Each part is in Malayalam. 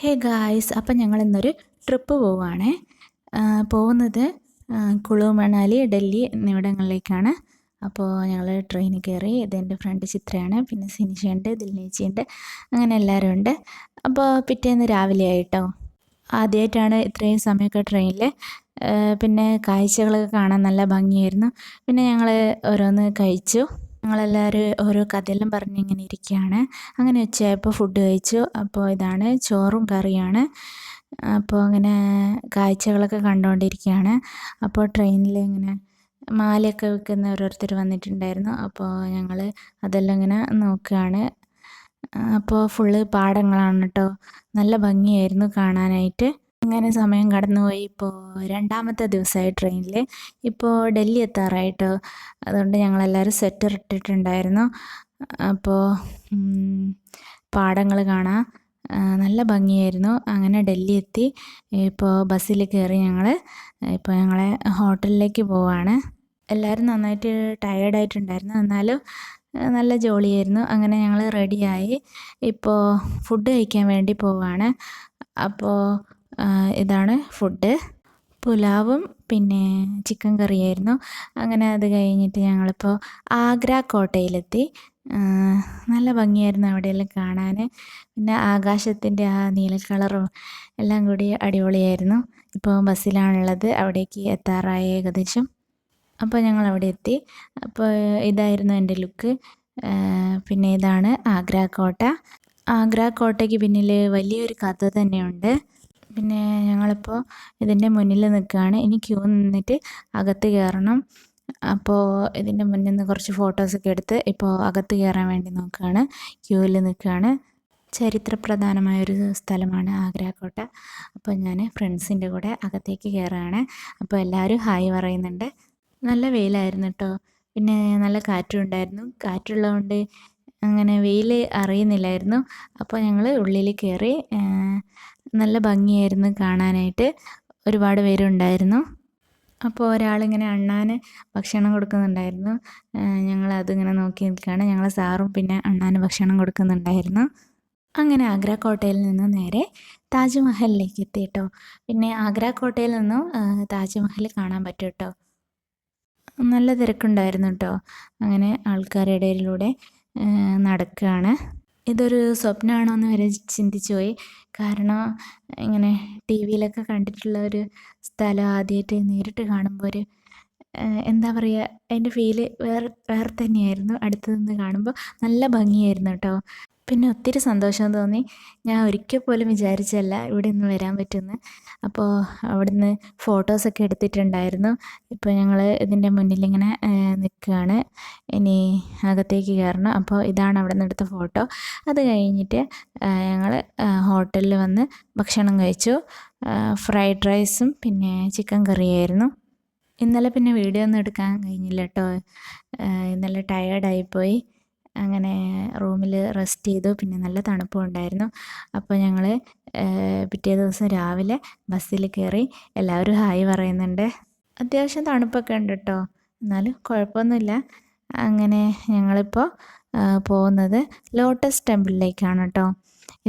ഹേ ഗായ്സ് അപ്പം ഞങ്ങൾ ഇന്നൊരു ട്രിപ്പ് പോവുകയാണേ പോകുന്നത് കുളു മണാലി ഡൽഹി എന്നിവിടങ്ങളിലേക്കാണ്. അപ്പോൾ ഞങ്ങൾ ട്രെയിനിൽ കയറി ഇതെന്റെ ഫ്രണ്ട് ചിത്രയാണ് പിന്നെ സിനിഷയുണ്ട് ദിൽനേച്ചിയുണ്ട് അങ്ങനെ എല്ലാവരും ഉണ്ട്. അപ്പോൾ പിറ്റേന്ന് രാവിലെ ആയിട്ടോ? ആദ്യമായിട്ടാണ് ഇത്രയും സമയമൊക്കെ ട്രെയിനിൽ പിന്നെ കാഴ്ചകളൊക്കെ കാണാൻ നല്ല ഭംഗിയായിരുന്നു. പിന്നെ ഞങ്ങൾ ഓരോന്ന് കഴിച്ചു. ഞങ്ങളെല്ലാവരും ഓരോ കഥയെല്ലാം പറഞ്ഞ് ഇങ്ങനെ ഇരിക്കുകയാണ്. അങ്ങനെ ഉച്ചയായപ്പോൾ ഫുഡ് കഴിച്ചു. അപ്പോൾ ഇതാണ് ചോറും കറിയാണ്. അപ്പോൾ അങ്ങനെ കാഴ്ചകളൊക്കെ കണ്ടുകൊണ്ടിരിക്കുകയാണ്. അപ്പോൾ ട്രെയിനിൽ ഇങ്ങനെ മാലയൊക്കെ വെക്കുന്ന ഓരോരുത്തർ വന്നിട്ടുണ്ടായിരുന്നു. അപ്പോൾ ഞങ്ങൾ അതെല്ലാം ഇങ്ങനെ നോക്കുകയാണ്. അപ്പോൾ ഫുള്ള് പാടങ്ങളാണ് കേട്ടോ. നല്ല ഭംഗിയായിരുന്നു കാണാനായിട്ട്. അങ്ങനെ സമയം കടന്നുപോയി. ഇപ്പോൾ രണ്ടാമത്തെ ദിവസമായി ട്രെയിനിൽ ഇപ്പോൾ ഡൽഹി എത്താറായിട്ട്. അതുകൊണ്ട് ഞങ്ങളെല്ലാവരും സെറ്റർ ഇട്ടിട്ടുണ്ടായിരുന്നു. അപ്പോൾ പാടങ്ങൾ കാണാം. നല്ല ഭംഗിയായിരുന്നു. അങ്ങനെ ഡൽഹി എത്തി. ഇപ്പോൾ ബസ്സിൽ കയറി ഞങ്ങൾ ഇപ്പോൾ ഞങ്ങളെ ഹോട്ടലിലേക്ക് പോവാണ്. എല്ലാവരും നന്നായിട്ട് ടയേർഡായിട്ടുണ്ടായിരുന്നു എന്നാലും നല്ല ജോളിയായിരുന്നു. അങ്ങനെ ഞങ്ങൾ റെഡിയായി ഇപ്പോൾ ഫുഡ് കഴിക്കാൻ വേണ്ടി പോവാണ്. അപ്പോൾ ഇതാണ് ഫുഡ് പുലാവും പിന്നെ ചിക്കൻ കറിയായിരുന്നു. അങ്ങനെ അത് കഴിഞ്ഞിട്ട് ഞങ്ങളിപ്പോൾ ആഗ്ര കോട്ടയിലെത്തി. നല്ല ഭംഗിയായിരുന്നു അവിടെയെല്ലാം കാണാൻ പിന്നെ ആകാശത്തിന്റെ ആ നീല കളറും എല്ലാം കൂടി അടിപൊളിയായിരുന്നു. ഇപ്പോൾ ബസ്സിലാണുള്ളത്. അവിടേക്ക് എത്താറായ ഏകദേശം. അപ്പോൾ ഞങ്ങൾ അവിടെ എത്തി. അപ്പോൾ ഇതായിരുന്നു എന്റെ ലുക്ക് പിന്നെ ഇതാണ് ആഗ്ര കോട്ട. ആഗ്ര കോട്ടയ്ക്ക് പിന്നിൽ വലിയൊരു കഥ തന്നെയുണ്ട്. പിന്നെ ഞങ്ങളിപ്പോൾ ഇതിന്റെ മുന്നിൽ നിൽക്കുകയാണ് ഇനി ക്യൂ നിന്നിട്ട് അകത്ത് കയറണം അപ്പോൾ ഇതിന്റെ മുന്നിൽ നിന്ന് കുറച്ച് ഫോട്ടോസൊക്കെ എടുത്ത് ഇപ്പോൾ അകത്ത് കയറാൻ വേണ്ടി നോക്കുകയാണ് ക്യൂവിൽ നിൽക്കുകയാണ് ചരിത്രപ്രധാനമായൊരു സ്ഥലമാണ് ആഗ്ര കോട്ട അപ്പോൾ ഞാൻ ഫ്രണ്ട്സിന്റെ കൂടെ അകത്തേക്ക് കയറുകയാണ് അപ്പോൾ എല്ലാവരും ഹായ് പറയുന്നുണ്ട്. നല്ല വെയിലായിരുന്നു കേട്ടോ പിന്നെ നല്ല കാറ്റും ഉണ്ടായിരുന്നു കാറ്റുള്ളതുകൊണ്ട് അങ്ങനെ വെയിൽ അറിയുന്നില്ലായിരുന്നു. അപ്പോൾ ഞങ്ങൾ ഉള്ളിൽ കയറി നല്ല ഭംഗിയായിരുന്നു കാണാനായിട്ട്. ഒരുപാട് പേരുണ്ടായിരുന്നു. അപ്പോൾ ഒരാളിങ്ങനെ അണ്ണാന് ഭക്ഷണം കൊടുക്കുന്നുണ്ടായിരുന്നു. ഞങ്ങൾ അതിങ്ങനെ നോക്കി നിൽക്കുകയാണ് ഞങ്ങൾ സാറും പിന്നെ അണ്ണാന് ഭക്ഷണം കൊടുക്കുന്നുണ്ടായിരുന്നു. അങ്ങനെ ആഗ്ര കോട്ടയിൽ നിന്ന് നേരെ താജ്മഹലിലേക്ക് എത്തി കേട്ടോ പിന്നെ ആഗ്ര കോട്ടയിൽ നിന്നും താജ്മഹൽ കാണാൻ പറ്റും കേട്ടോ നല്ല തിരക്കുണ്ടായിരുന്നു കേട്ടോ അങ്ങനെ ആൾക്കാരുടെ ഇടയിലൂടെ നടക്കുകയാണ് ഇതൊരു സ്വപ്നമാണോ എന്ന് വരെ ചിന്തിച്ചു പോയി. കാരണം ഇങ്ങനെ ടി വിയിലൊക്കെ കണ്ടിട്ടുള്ള ഒരു സ്ഥലം ആദ്യമായിട്ട് നേരിട്ട് കാണുമ്പോൾ ഒരു എന്താ പറയുക അതിന്റെ ഫീൽ വേറെ വേറെ തന്നെയായിരുന്നു അടുത്ത് നിന്ന് കാണുമ്പോൾ നല്ല ഭംഗിയായിരുന്നു കേട്ടോ. പിന്നെ ഒത്തിരി സന്തോഷം തോന്നി. ഞാൻ ഒരിക്കൽ പോലും വിചാരിച്ചല്ല ഇവിടെ നിന്ന് വരാൻ പറ്റുമെന്ന് അപ്പോൾ അവിടുന്ന് ഫോട്ടോസൊക്കെ എടുത്തിട്ടുണ്ടായിരുന്നു. ഇപ്പോൾ ഞങ്ങൾ ഇതിന്റെ മുന്നിലിങ്ങനെ നിൽക്കുകയാണ്. ഇനി അകത്തേക്ക് കയറണം. അപ്പോൾ ഇതാണ് അവിടെ നിന്ന് എടുത്ത ഫോട്ടോ അത് കഴിഞ്ഞിട്ട് ഞങ്ങൾ ഹോട്ടലിൽ വന്ന് ഭക്ഷണം കഴിച്ചു. ഫ്രൈഡ് റൈസും പിന്നെ ചിക്കൻ കറിയായിരുന്നു ഇന്നലെ പിന്നെ വീഡിയോ ഒന്നും എടുക്കാൻ കഴിഞ്ഞില്ല കേട്ടോ. ഇന്നലെ ടയേർഡായിപ്പോയി അങ്ങനെ റൂമിൽ റെസ്റ്റ് ചെയ്തു. പിന്നെ നല്ല തണുപ്പും ഉണ്ടായിരുന്നു അപ്പോൾ ഞങ്ങൾ പിറ്റേ ദിവസം രാവിലെ ബസ്സിൽ കയറി എല്ലാവരും ഹായ് പറയുന്നുണ്ട്. അത്യാവശ്യം തണുപ്പൊക്കെ ഉണ്ട് കേട്ടോ എന്നാലും കുഴപ്പമൊന്നുമില്ല. അങ്ങനെ ഞങ്ങളിപ്പോൾ പോകുന്നത് ലോട്ടസ് ടെമ്പിളിലേക്കാണ് കേട്ടോ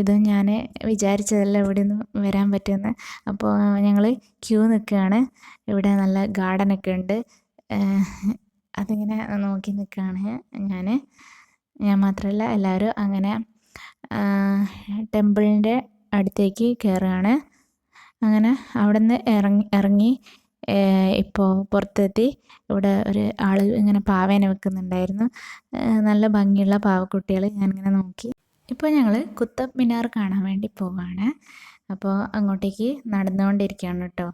ഇത് ഞാൻ വിചാരിച്ചതല്ല ഇവിടെ നിന്ന് വരാൻ പറ്റുമെന്ന്. അപ്പോൾ ഞങ്ങൾ ക്യൂ നിൽക്കുകയാണ്. ഇവിടെ നല്ല ഗാർഡനൊക്കെ ഉണ്ട്. അതിങ്ങനെ നോക്കി നിൽക്കുകയാണ് ഞാൻ ഞാൻ മാത്രമല്ല എല്ലാവരും അങ്ങനെ ടെമ്പിളിന്റെ അടുത്തേക്ക് കയറുകയാണ് അങ്ങനെ അവിടെ നിന്ന് ഇറങ്ങി ഇറങ്ങി ഇപ്പോൾ പുറത്തെത്തി. ഇവിടെ ഒരു ആൾ ഇങ്ങനെ പാവേനെ വെക്കുന്നുണ്ടായിരുന്നു. നല്ല ഭംഗിയുള്ള പാവക്കുട്ടികൾ ഞാനിങ്ങനെ നോക്കി. ഇപ്പോൾ ഞങ്ങൾ കുത്തബ് മിനാർ കാണാൻ വേണ്ടി പോവുകയാണ് അപ്പോൾ അങ്ങോട്ടേക്ക് നടന്നുകൊണ്ടിരിക്കുകയാണ് കേട്ടോ.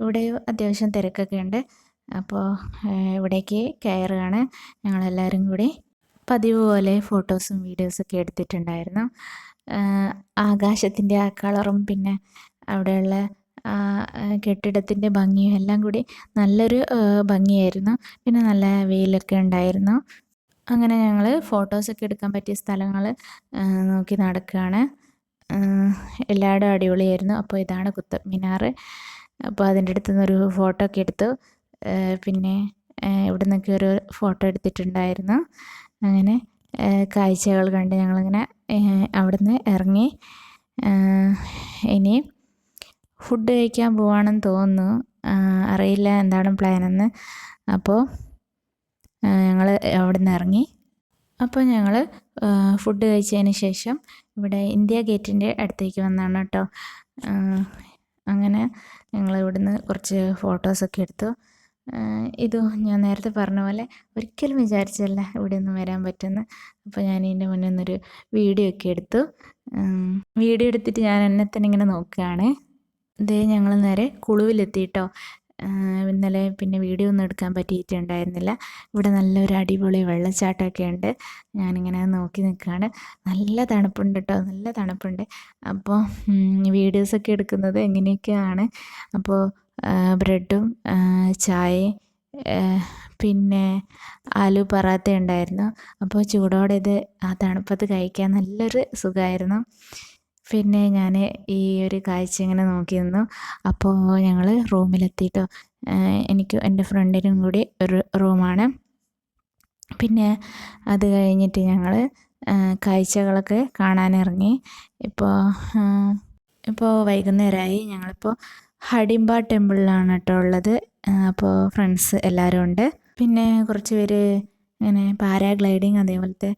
ഇവിടെ അത്യാവശ്യം തിരക്കൊക്കെ ഉണ്ട്. അപ്പോൾ ഇവിടേക്ക് കയറുകയാണ്. ഞങ്ങളെല്ലാവരും കൂടി പതിവ് പോലെ ഫോട്ടോസും വീഡിയോസൊക്കെ എടുത്തിട്ടുണ്ടായിരുന്നു. ആകാശത്തിന്റെ ആ കളറും പിന്നെ അവിടെയുള്ള കെട്ടിടത്തിന്റെ ഭംഗിയും എല്ലാം കൂടി നല്ലൊരു ഭംഗിയായിരുന്നു. പിന്നെ നല്ല വെയിലൊക്കെ ഉണ്ടായിരുന്നു. അങ്ങനെ ഞങ്ങൾ ഫോട്ടോസൊക്കെ എടുക്കാൻ പറ്റിയ സ്ഥലങ്ങൾ നോക്കി നടക്കുകയാണ് എല്ലായിടും അടിപൊളിയായിരുന്നു. അപ്പോൾ ഇതാണ് കുത്തബ് മിനാർ. അപ്പോൾ അതിന്റെ അടുത്ത് നിന്നൊരു ഫോട്ടോ ഒക്കെ എടുത്തു. പിന്നെ ഇവിടെ നിന്നൊക്കെ ഒരു ഫോട്ടോ എടുത്തിട്ടുണ്ടായിരുന്നു. അങ്ങനെ കാഴ്ചകൾ കണ്ട് ഞങ്ങളിങ്ങനെ അവിടുന്ന് ഇറങ്ങി. ഇനി ഫുഡ് കഴിക്കാൻ പോവാണെന്ന് തോന്നുന്നു. അറിയില്ല എന്താണ് പ്ലാനെന്ന്. അപ്പോൾ ഞങ്ങൾ അവിടെ നിന്ന് ഇറങ്ങി. അപ്പോൾ ഞങ്ങൾ ഫുഡ് കഴിച്ചതിന് ശേഷം ഇവിടെ ഇന്ത്യ ഗേറ്റിന്റെ അടുത്തേക്ക് വന്നാണ് കേട്ടോ. അങ്ങനെ ഞങ്ങൾ ഇവിടുന്ന് കുറച്ച് ഫോട്ടോസൊക്കെ എടുത്തു. ഇത് ഞാൻ നേരത്തെ പറഞ്ഞ പോലെ ഒരിക്കലും വിചാരിച്ചല്ല ഇവിടെ ഒന്നും വരാൻ പറ്റുമെന്ന്. അപ്പോൾ ഞാൻ ഇതിന്റെ മുന്നിൽ നിന്നൊരു വീഡിയോ ഒക്കെ എടുത്തു. വീഡിയോ എടുത്തിട്ട് ഞാൻ എന്നെ തന്നെ ഇങ്ങനെ നോക്കുകയാണ്. ഇതേ ഞങ്ങൾ നേരെ കുളുവിലെത്തി കേട്ടോ ഇന്നലെ പിന്നെ വീഡിയോ ഒന്നും എടുക്കാൻ പറ്റിയിട്ടുണ്ടായിരുന്നില്ല. ഇവിടെ നല്ലൊരു അടിപൊളി വെള്ളച്ചാട്ടമൊക്കെ ഉണ്ട്. ഞാനിങ്ങനെ നോക്കി നിൽക്കുകയാണ്. നല്ല തണുപ്പുണ്ട് കേട്ടോ നല്ല തണുപ്പുണ്ട്. അപ്പോൾ വീഡിയോസൊക്കെ എടുക്കുന്നത് എങ്ങനെയൊക്കെയാണ്? അപ്പോൾ ബ്രെഡും ചായയും പിന്നെ ആലു പറാത്ത ഉണ്ടായിരുന്നു. അപ്പോൾ ചൂടോടെ ഇത് ആ തണുപ്പത്ത് കഴിക്കാൻ നല്ലൊരു സുഖമായിരുന്നു. പിന്നെ ഞാൻ ഈ ഒരു കാഴ്ച ഇങ്ങനെ നോക്കി നിന്നു അപ്പോൾ ഞങ്ങൾ റൂമിലെത്തിയിട്ടോ എനിക്ക് എന്റെ ഫ്രണ്ടിനും കൂടി ഒരു റൂമാണ്. പിന്നെ അത് കഴിഞ്ഞിട്ട് ഞങ്ങൾ കാഴ്ചകളൊക്കെ കാണാനിറങ്ങി. ഇപ്പോൾ ഇപ്പോൾ വൈകുന്നേരമായി. ഞങ്ങളിപ്പോൾ ഹഡിംബ ടെമ്പിളിലാണ് കേട്ടോ ഉള്ളത്. അപ്പോൾ ഫ്രണ്ട്സ് എല്ലാവരും ഉണ്ട്. പിന്നെ കുറച്ച് പേര് ഇങ്ങനെ പാരാഗ്ലൈഡിങ് അതേപോലത്തെ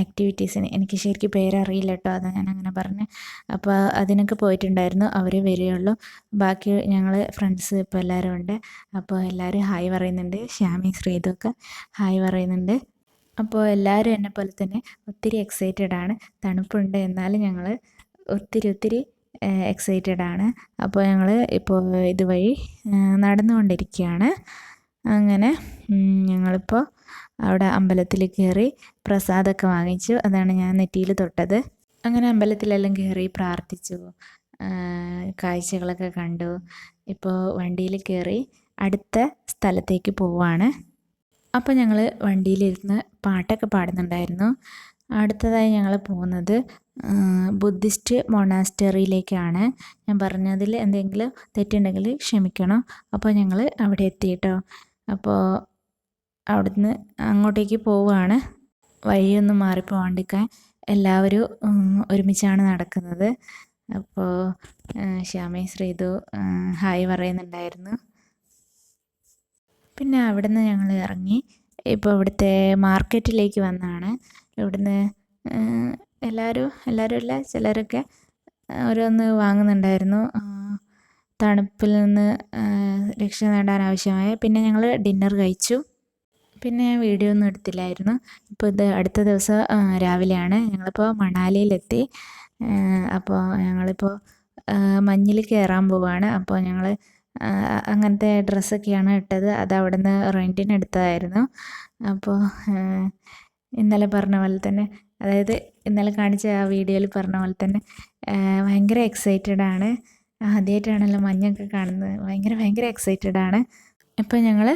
ആക്ടിവിറ്റീസിന് എനിക്ക് ശരിക്കും പേരറിയില്ല കേട്ടോ. അത് ഞാൻ അങ്ങനെ പറഞ്ഞ്. അപ്പോൾ അതിനൊക്കെ പോയിട്ടുണ്ടായിരുന്നു. അവർ വരികയുള്ളൂ. ബാക്കി ഞങ്ങൾ ഫ്രണ്ട്സ് ഇപ്പോൾ എല്ലാവരും ഉണ്ട്. അപ്പോൾ എല്ലാവരും ഹായ് പറയുന്നുണ്ട്. ശ്യാമി ശ്രീതൊക്കെ ഹായ് പറയുന്നുണ്ട്. അപ്പോൾ എല്ലാവരും എന്നെ പോലെ തന്നെ ഒത്തിരി എക്സൈറ്റഡ് ആണ്. തണുപ്പുണ്ട്. എന്നാലും ഞങ്ങൾ ഒത്തിരി ഒത്തിരി എക്സൈറ്റഡ് ആണ്. അപ്പോൾ ഞങ്ങൾ ഇപ്പോൾ ഇതുവഴി നടന്നുകൊണ്ടിരിക്കുകയാണ് അങ്ങനെ ഞങ്ങളിപ്പോൾ അവിടെ അമ്പലത്തിൽ കയറി പ്രസാദമൊക്കെ വാങ്ങിച്ചു. അതാണ് ഞാൻ നെറ്റിയിൽ തൊട്ടത്. അങ്ങനെ അമ്പലത്തിലെല്ലാം കയറി പ്രാർത്ഥിച്ചു. കാഴ്ചകളൊക്കെ കണ്ടു. ഇപ്പോൾ വണ്ടിയിൽ കയറി അടുത്ത സ്ഥലത്തേക്ക് പോവാണ്. അപ്പോൾ ഞങ്ങൾ വണ്ടിയിലിരുന്ന് പാട്ടൊക്കെ പാടുന്നുണ്ടായിരുന്നു. അടുത്തതായി ഞങ്ങൾ പോകുന്നത് ബുദ്ധിസ്റ്റ് മൊണാസ്റ്ററിയിലേക്കാണ്. ഞാൻ പറഞ്ഞതിൽ എന്തെങ്കിലും തെറ്റുണ്ടെങ്കിൽ ക്ഷമിക്കണം. അപ്പോൾ ഞങ്ങൾ അവിടെ എത്തി കേട്ടോ. അപ്പോൾ അവിടുന്ന് അങ്ങോട്ടേക്ക് പോവുകയാണ്. വഴിയൊന്നും മാറിപ്പോവാണ്ടിരിക്കാൻ എല്ലാവരും ഒരുമിച്ചാണ് നടക്കുന്നത്. അപ്പോൾ ശ്യാമി ശ്രീതു ഹായ് പറയുന്നുണ്ടായിരുന്നു. പിന്നെ അവിടുന്ന് ഞങ്ങൾ ഇറങ്ങി. ഇപ്പോൾ ഇവിടുത്തെ മാർക്കറ്റിലേക്ക് വന്നതാണ് ഇവിടുന്ന് എല്ലാവരും എല്ലാവരും അല്ല ചിലരൊക്കെ ഓരോന്ന് വാങ്ങുന്നുണ്ടായിരുന്നു. തണുപ്പിൽ നിന്ന് രക്ഷ നേടാൻ ആവശ്യമായ. പിന്നെ ഞങ്ങൾ ഡിന്നർ കഴിച്ചു. പിന്നെ വീഡിയോ ഒന്നും എടുത്തില്ലായിരുന്നു. ഇപ്പോൾ ഇത് അടുത്ത ദിവസം രാവിലെയാണ്. ഞങ്ങളിപ്പോൾ മണാലിയിലെത്തി. അപ്പോൾ ഞങ്ങളിപ്പോൾ മഞ്ഞിൽ കയറാൻ പോവാണ്. അപ്പോൾ ഞങ്ങൾ അങ്ങനത്തെ ഡ്രസ്സൊക്കെയാണ് ഇട്ടത്. അത് അവിടെ നിന്ന് റെന്റിന് എടുത്തതായിരുന്നു അപ്പോൾ ഇന്നലെ പറഞ്ഞ പോലെ തന്നെ. അതായത് ഇന്നലെ കാണിച്ച ആ വീഡിയോയിൽ പറഞ്ഞ പോലെ തന്നെ ഭയങ്കര എക്സൈറ്റഡ് ആണ്. ആദ്യമായിട്ടാണല്ലോ മഞ്ഞൊക്കെ കാണുന്നത്. ഭയങ്കര ഭയങ്കര എക്സൈറ്റഡ് ആണ്. ഇപ്പോൾ ഞങ്ങൾ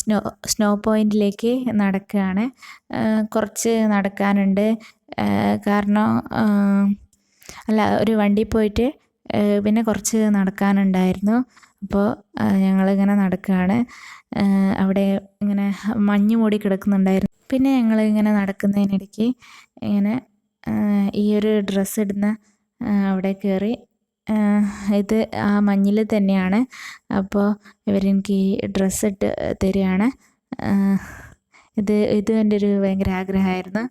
സ്നോ സ്നോ പോയിന്റിലേക്ക് നടക്കുകയാണ് കുറച്ച് നടക്കാനുണ്ട്. കാരണം അല്ല ഒരു വണ്ടി പോയിട്ട് പിന്നെ കുറച്ച് നടക്കാനുണ്ടായിരുന്നു. അപ്പോൾ ഞങ്ങളിങ്ങനെ നടക്കുകയാണ് അവിടെ ഇങ്ങനെ മഞ്ഞ് മൂടി കിടക്കുന്നുണ്ടായിരുന്നു. പിന്നെ ഞങ്ങൾ ഇങ്ങനെ നടക്കുന്നതിനിടയ്ക്ക് ഇങ്ങനെ ഈ ഒരു ഡ്രസ്സ് ഇടുന്ന അവിടെ കയറി ഇത് ആ മഞ്ഞിൽ തന്നെയാണ്. അപ്പോൾ ഇവരെനിക്ക് ഈ ഡ്രസ്സ് ഇട്ട് തരികയാണ്. ഇത് ഇത് എന്റെ ഒരു ഭയങ്കര ആഗ്രഹമായിരുന്നു.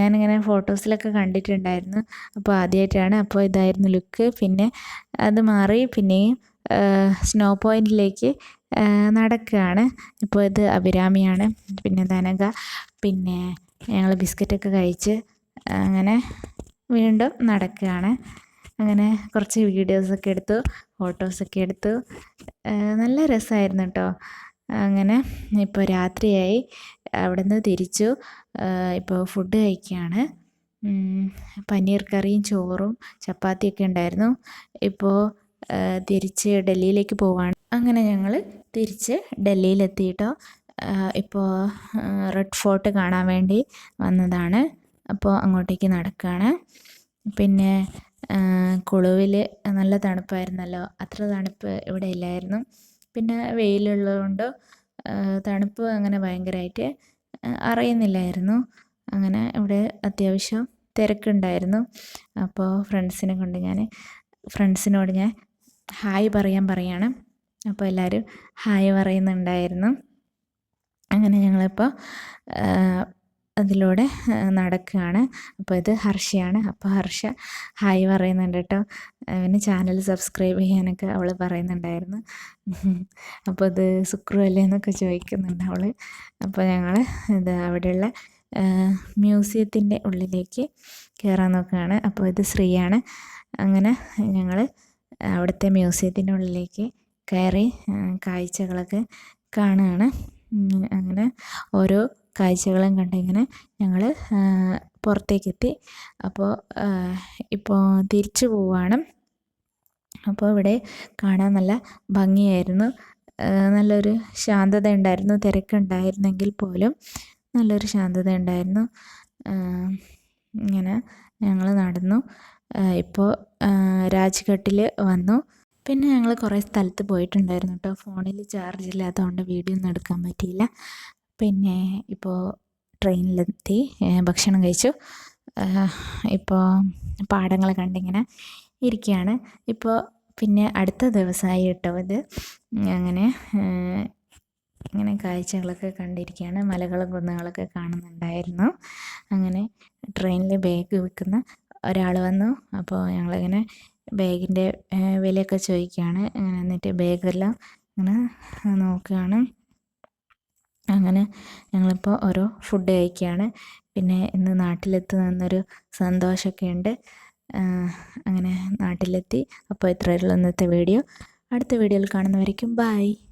ഞാനിങ്ങനെ ഫോട്ടോസിലൊക്കെ കണ്ടിട്ടുണ്ടായിരുന്നു. അപ്പോൾ ആദ്യമായിട്ടാണ് അപ്പോൾ ഇതായിരുന്നു ലുക്ക്. പിന്നെ അത് മാറി. പിന്നെയും സ്നോ പോയിന്റിലേക്ക് നടക്കുകയാണ്. ഇപ്പോൾ ഇത് അഭിരാമിയാണ് പിന്നെ ധനക പിന്നെ ഞങ്ങൾ ബിസ്ക്കറ്റൊക്കെ കഴിച്ച് അങ്ങനെ വീണ്ടും നടക്കുകയാണ്. അങ്ങനെ കുറച്ച് വീഡിയോസൊക്കെ എടുത്തു ഫോട്ടോസൊക്കെ എടുത്തു. നല്ല രസമായിരുന്നു കേട്ടോ അങ്ങനെ ഇപ്പോൾ രാത്രിയായി അവിടെ നിന്ന് തിരിച്ചു ഇപ്പോൾ ഫുഡ് കഴിക്കുകയാണ്. പനീർ കറിയും ചോറും ചപ്പാത്തിയൊക്കെ ഉണ്ടായിരുന്നു. ഇപ്പോൾ തിരിച്ച് ഡൽഹിയിലേക്ക് പോവാണ്. അങ്ങനെ ഞങ്ങൾ തിരിച്ച് ഡൽഹിയിലെത്തിയിട്ടോ. ഇപ്പോൾ റെഡ് ഫോർട്ട് കാണാൻ വേണ്ടി വന്നതാണ്. അപ്പോൾ അങ്ങോട്ടേക്ക് നടക്കുകയാണ് പിന്നെ കുളുവിൽ നല്ല തണുപ്പായിരുന്നല്ലോ. അത്ര തണുപ്പ് ഇവിടെ ഇല്ലായിരുന്നു. പിന്നെ വെയിലുള്ളതുകൊണ്ട് തണുപ്പ് അങ്ങനെ ഭയങ്കരമായിട്ട് അറിയുന്നില്ലായിരുന്നു. അങ്ങനെ ഇവിടെ അത്യാവശ്യം തിരക്കുണ്ടായിരുന്നു. അപ്പോൾ ഫ്രണ്ട്സിനെ കൊണ്ട് ഞാൻ ഫ്രണ്ട്സിനോട് ഞാൻ ഹായ് പറയാൻ പറയാണ്. അപ്പോൾ എല്ലാവരും ഹായ് പറയുന്നുണ്ടായിരുന്നു. അങ്ങനെ ഞങ്ങളിപ്പോൾ അതിലൂടെ നടക്കുകയാണ്. അപ്പോൾ ഇത് ഹർഷയാണ്. അപ്പോൾ ഹർഷ ഹായ് പറയുന്നുണ്ട് കേട്ടോ പിന്നെ ചാനൽ സബ്സ്ക്രൈബ് ചെയ്യാനൊക്കെ അവൾ പറയുന്നുണ്ടായിരുന്നു. അപ്പോൾ ഇത് സുക്രു അല്ലേ എന്നൊക്കെ ചോദിക്കുന്നുണ്ട് അവൾ അപ്പോൾ ഞങ്ങൾ ഇത് അവിടെയുള്ള മ്യൂസിയത്തിന്റെ ഉള്ളിലേക്ക് കയറാൻ നോക്കുകയാണ്. അപ്പോൾ ഇത് ശ്രീയാണ്. അങ്ങനെ ഞങ്ങൾ അവിടുത്തെ മ്യൂസിയത്തിനുള്ളിലേക്ക് കയറി കാഴ്ചകളൊക്കെ കാണുകയാണ്. അങ്ങനെ ഓരോ കാഴ്ചകളും കണ്ടിങ്ങനെ ഞങ്ങൾ പുറത്തേക്കെത്തി. അപ്പോൾ ഇപ്പോൾ തിരിച്ചു പോവുകയാണ് അപ്പോൾ ഇവിടെ കാണാൻ നല്ല ഭംഗിയായിരുന്നു. നല്ലൊരു ശാന്തത ഉണ്ടായിരുന്നു. തിരക്കുണ്ടായിരുന്നെങ്കിൽ പോലും നല്ലൊരു ശാന്തത ഉണ്ടായിരുന്നു. ഇങ്ങനെ ഞങ്ങൾ നടന്നു. ഇപ്പോൾ രാജ്ഘട്ടിൽ വന്നു. പിന്നെ ഞങ്ങൾ കുറേ സ്ഥലത്ത് പോയിട്ടുണ്ടായിരുന്നു കേട്ടോ ഫോണിൽ ചാർജ് ഇല്ലാത്തതുകൊണ്ട് വീഡിയോ ഒന്നും എടുക്കാൻ പറ്റിയില്ല. പിന്നെ ഇപ്പോൾ ട്രെയിനിലെത്തി ഭക്ഷണം കഴിച്ചു. ഇപ്പോൾ പാടങ്ങൾ കണ്ടിങ്ങനെ ഇരിക്കുകയാണ് ഇപ്പോൾ പിന്നെ അടുത്ത ദിവസമായി കേട്ടോ ഇത് അങ്ങനെ ഇങ്ങനെ കാഴ്ചകളൊക്കെ കണ്ടിരിക്കുകയാണ് മലകളും കുന്നുകളൊക്കെ കാണുന്നുണ്ടായിരുന്നു. അങ്ങനെ ട്രെയിനിൽ ബാഗ് വിൽക്കുന്ന ഒരാൾ വന്നു. അപ്പോൾ ഞങ്ങളിങ്ങനെ ബാഗിന്റെ വിലയൊക്കെ ചോദിക്കുകയാണ്. അങ്ങനെ എന്നിട്ട് ബാഗെല്ലാം ഇങ്ങനെ നോക്കുകയാണ്. അങ്ങനെ ഞങ്ങളിപ്പോൾ ഓരോ ഫുഡ് കഴിക്കുകയാണ്. പിന്നെ ഇന്ന് നാട്ടിലെത്തുന്നൊരു സന്തോഷമൊക്കെ ഉണ്ട്. അങ്ങനെ നാട്ടിലെത്തി. അപ്പോൾ ഇത്രയുള്ള ഇന്നത്തെ വീഡിയോ. അടുത്ത വീഡിയോയിൽ കാണുന്നവരേക്കും ബായ്